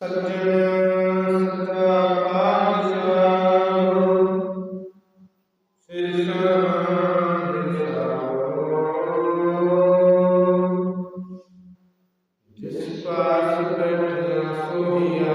ਸੱਜਣ ਸੱਚਾ ਜਿਸ ਪਾਸ ਬੈਠਿਆ ਸੋਹੀਆ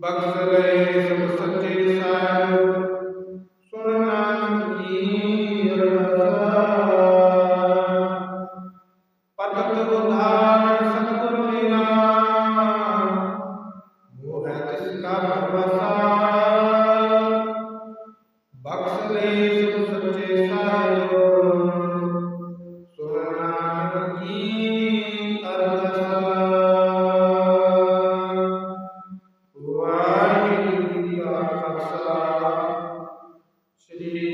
ਬਖਸ਼ ਲੈ ਸਭ ਸੱਚੇ ਸਾਹਿਬ। ਸੁਣ ਨਾਨਕ ਕੀ ਅਰਦਾਸ। ਪਤਤ ਉਧਾਰ ਸਤਿਗੁਰ ਮੇਰਾ ਮੋਹ ਤਿਸ ਕਾ ਭਰੋਸਾ ਬਖਸ਼ ਲੈ ਸਭ ਸੱਚੇ ਸਾਹਿਬ। the